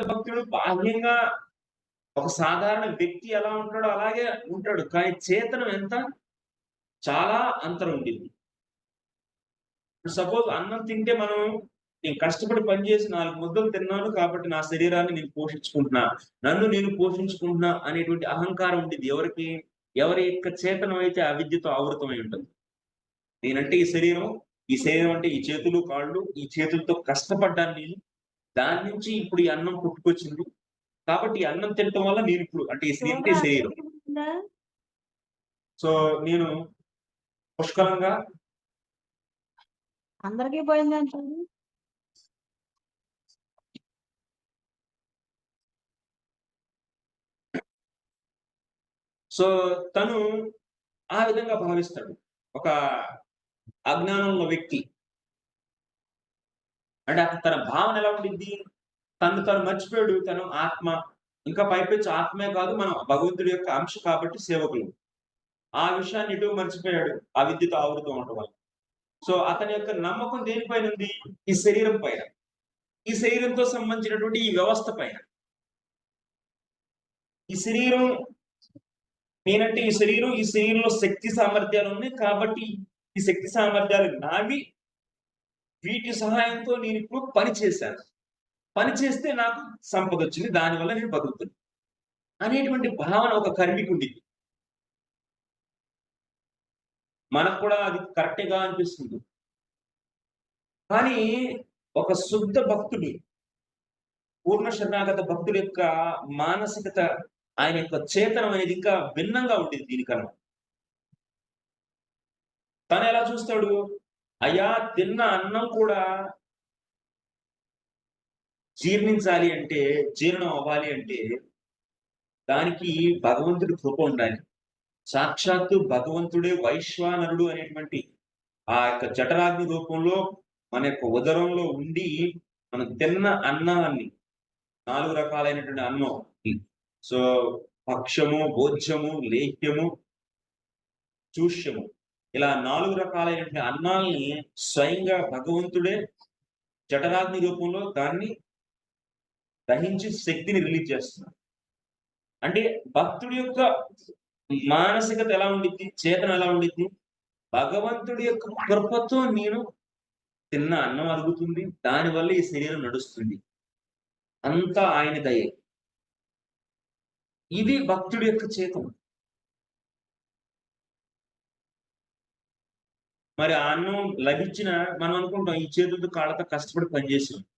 పెద్ద భక్తుడు బాహ్యంగా ఒక సాధారణ వ్యక్తి ఎలా ఉంటాడో అలాగే ఉంటాడు. కానీ చేతనం ఎంత? చాలా అంతరం ఉండింది సపోజ్ అన్నం తింటే మనం నేను కష్టపడి పనిచేసి నాలుగు ముద్దలు తిన్నాను కాబట్టి నా శరీరాన్ని నేను పోషించుకుంటున్నా నన్ను నేను పోషించుకుంటున్నా అనేటువంటి అహంకారం ఉండేది ఎవరికి ఎవరి యొక్క చేతనం అయితే అవిద్యతో ఆవృతమై ఉంటుంది. నేనంటే ఈ శరీరం ఈ శరీరం అంటే ఈ చేతులు కాళ్ళు ఈ చేతులతో కష్టపడ్డాను నేను. దాని నుంచి ఇప్పుడు ఈ అన్నం పుట్టుకొచ్చింది కాబట్టి ఈ అన్నం తినటం వల్ల నేను ఇప్పుడు అంటే ఈ శరీరం? సో నేను పుష్కలంగా అందరికీ పోయింది అంటారు? సో తను ఆ విధంగా భావిస్తాడు. ఒక అజ్ఞానంలో వ్యక్తి. అంటే అతను తన భావన ఎలా ఉండిద్ది? తను తను మర్చిపోయాడు. తను ఆత్మ. ఇంకా పైపెచ్చు ఆత్మే కాదు మనం భగవంతుడి యొక్క అంశ కాబట్టి సేవకులు. ఆ విషయాన్ని ఇటు మర్చిపోయాడు? ఆ విద్యతో ఆవృతం ఉండటం వల్ల. సో అతని యొక్క నమ్మకం దేనిపైన ఉంది? ఈ శరీరం పైన. ఈ శరీరంతో సంబంధించినటువంటి ఈ వ్యవస్థ పైన. ఈ శరీరం నేనంటే ఈ శరీరం ఈ శరీరంలో శక్తి సామర్థ్యాలు ఉన్నాయి కాబట్టి ఈ శక్తి సామర్థ్యాలు నావి. వీటి సహాయంతో నేను ఇప్పుడు పని చేశాను. పని చేస్తే నాకు సంపద వచ్చింది దానివల్ల నేను బతుకుతుంది అనేటువంటి భావన ఒక కర్మికి ఉండింది. మనకు కూడా అది కరెక్ట్గా అనిపిస్తుంది. కానీ ఒక శుద్ధ భక్తుడు పూర్ణ శరణాగత భక్తుడి యొక్క మానసికత ఆయన యొక్క చేతనం అనేది ఇంకా భిన్నంగా ఉండేది దీనికన్నా. తను ఎలా చూస్తాడు? అయ్యా తిన్న అన్నం కూడా జీర్ణించాలి అంటే జీర్ణం అవ్వాలి అంటే దానికి భగవంతుడి కృప ఉండాలి. సాక్షాత్తు భగవంతుడే వైశ్వానరుడు అనేటువంటి ఆ యొక్క జఠరాగ్ని రూపంలో మన యొక్క ఉదరంలో ఉండి మనం తిన్న అన్నాన్ని నాలుగు రకాలైనటువంటి అన్నం. సో పక్షము భోజ్యము లేహ్యము చూష్యము. ఇలా నాలుగు రకాలైనటువంటి అన్నాల్ని స్వయంగా భగవంతుడే జఠరాగ్ని రూపంలో దాన్ని దహించి శక్తిని రిలీజ్ చేస్తున్నాడు. అంటే భక్తుడి యొక్క మానసికత ఎలా ఉండిద్ది? చేతన ఎలా ఉండిద్ది? భగవంతుడి యొక్క కృపతో నేను తిన్న అన్నం అరుగుతుంది దానివల్ల ఈ శరీరం నడుస్తుంది. అంతా ఆయన దయే. ఇది భక్తుడి యొక్క చేతం మరి ఆ అన్నం లభించిన మనం అనుకుంటాం ఈ చేతులతో కాళ్ళతో కష్టపడి పనిచేసాం